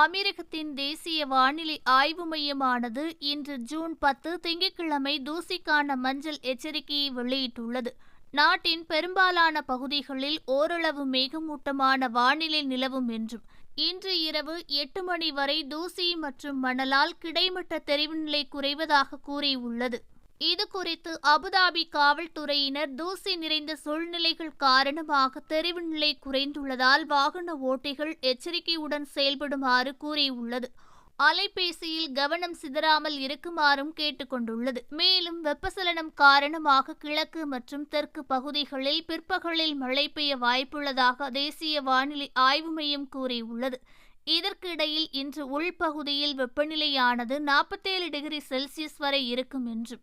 அமெரிக்கத்தின் தேசிய வானிலை ஆய்வு மையமானது இன்று ஜூன் பத்து திங்கட்கிழமை தூசிக்கான மஞ்சள் எச்சரிக்கையை வெளியிட்டுள்ளது. நாட்டின் பெரும்பாலான பகுதிகளில் ஓரளவு மேகமூட்டமான வானிலை நிலவும் என்றும் இன்று இரவு எட்டு மணி வரை தூசி மற்றும் மணலால் கிடைமட்ட தெரிவுநிலை குறைவதாக கூறியுள்ளது. இது குறித்து அபுதாபி காவல்துறையினர் தூசி நிறைந்த சூழ்நிலைகள் காரணமாக தெரிவு நிலை குறைந்துள்ளதால் வாகன ஓட்டிகள் எச்சரிக்கையுடன் செயல்படுமாறு கூறியுள்ளது. அலைபேசியில் கவனம் சிதறாமல் இருக்குமாறும் கேட்டுக்கொண்டுள்ளது. மேலும் வெப்பசலனம் காரணமாக கிழக்கு மற்றும் தெற்கு பகுதிகளில் பிற்பகலில் மழை பெய்ய வாய்ப்புள்ளதாக தேசிய வானிலை ஆய்வு மையம் கூறியுள்ளது. இதற்கிடையில் இன்று உள்பகுதியில் வெப்பநிலையானது நாற்பத்தேழு டிகிரி செல்சியஸ் வரை இருக்கும் என்றும்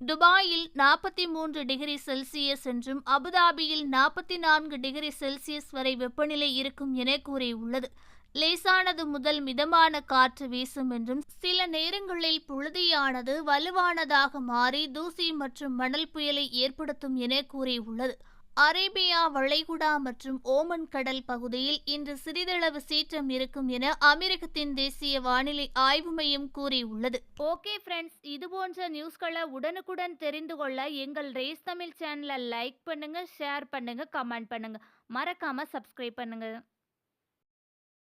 துபாயில் நாற்பத்தி மூன்று டிகிரி செல்சியஸ் என்றும் அபுதாபியில் நாற்பத்தி நான்கு டிகிரி செல்சியஸ் வரை வெப்பநிலை இருக்கும் என கூறியுள்ளது. லேசானது முதல் மிதமான காற்று வீசும் என்றும் சில நேரங்களில் புழுதியானது வலுவானதாக மாறி தூசி மற்றும் மணல் புயலை ஏற்படுத்தும் என கூறியுள்ளது. அரேபியா வளைகுடா மற்றும் ஓமன் கடல் பகுதியில் இன்று சிறிதளவு சீற்றம் இருக்கும் என அமெரிக்கத்தின் தேசிய வானிலை ஆய்வு மையம் கூறியுள்ளது. ஓகே ஃப்ரெண்ட்ஸ் இது போன்ற நியூஸ்களை உடனுக்குடன் தெரிந்து கொள்ள எங்கள் ரேஸ் தமிழ் சேனலை லைக் பண்ணுங்க ஷேர் பண்ணுங்க கமெண்ட் பண்ணுங்க. மறக்காம சப்ஸ்கிரைப் பண்ணுங்க.